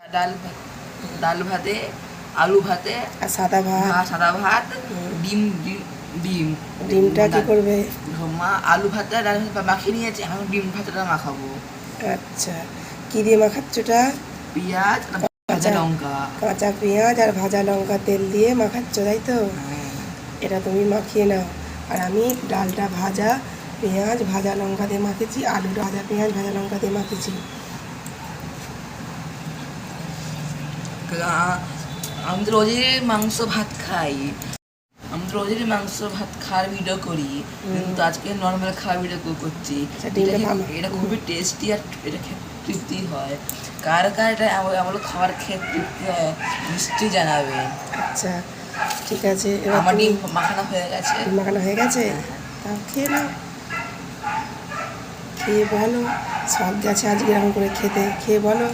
ডাল ডাল ভাতে আলু ভাতে আর সাদা ভাত। সাদা ভাত ডিম ডিম ডিম। ডিমটা কি করবে? মা আলু ভাতটা ডাল ভাত মাখিয়ে নিয়েছে এখন ডিম ভাতটা মাখাবো। আচ্ছা। কি দিয়ে মাখাচ্ছটা পেঁয়াজ আর কাঁচা লঙ্কা। কাঁচা পেঁয়াজ আর ভাজা লঙ্কা তেল দিয়ে মাখাচ্ছ তাই তো? হ্যাঁ। এটা তুমি মাখিয়ে নাও। আর আমি ডালটা ভাজা পেঁয়াজ ভাজা লঙ্কা দিয়ে মাখেছি আলুটা ভাজা পেঁয়াজ ভাজা লঙ্কা দিয়ে মাখেছি আমি তো রোজই মাংস ভাত খাই। আমি তো রোজই মাংস ভাত খাওয়ার ভিডিও করি। কিন্তু আজকে নর্মাল খাওয়ার ভিডিও করছি। আচ্ছা, এটা খুবই টেস্টি আর এটা তৃপ্তি হয়। কার কার এটা এমন এমন খাবার খেতে তৃপ্তি হয় নিশ্চয়ই জানাবে। আচ্ছা ঠিক আছে। আমার ডিম মাখানো হয়ে গেছে। মাখানো হয়ে গেছে? তাও খেয়ে নাও। খেয়ে বলো সব গেছে আজকে এরকম করে খেতে। খেয়ে বলো।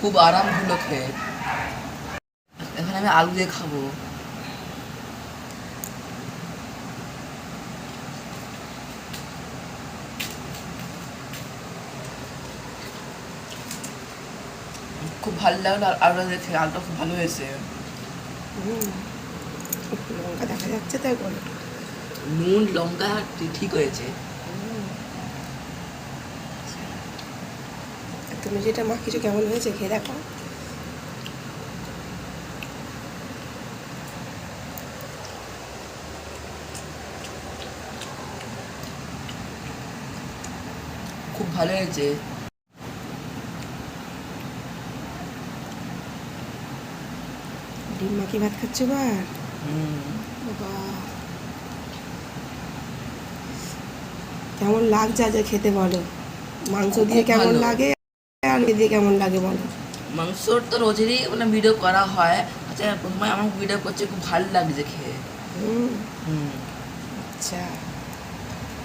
খুব আরাম হলো খেয়ে। এখন আমি আলু দিয়ে খাব। খুব ভালো লাগল আর আলুটা দেখে আলুটা খুব ভালো হয়েছে। হুম। লঙ্কা দেখা যাচ্ছে তাই বলো। নুন লঙ্কা ঠিক হয়েছে আর তুমি যেটা মা কিছু কেমন হয়েছে খেয়ে দেখো। খুব ভালো হয়েছে। ডিম মাখি ভাত খাচ্ছো বার হুম। বাবা। কেমন লাগছে আজ খেতে বলো? মাংস দিয়ে কেমন লাগে? আর দিয়ে কেমন লাগে বলো? মাংসর তো রোজেরই মানে ভিডিও করা হয়। আচ্ছা প্রথমে আমার ভিডিও করছে খুব ভালো লাগছে খেয়ে। হুম। আচ্ছা।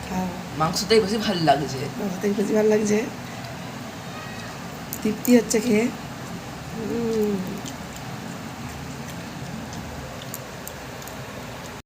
খাও মাংসটাই বেশি ভালো লাগছে। মাংস বেশি ভালো লাগছে। তৃপ্তি হচ্ছে খেয়ে। হুম।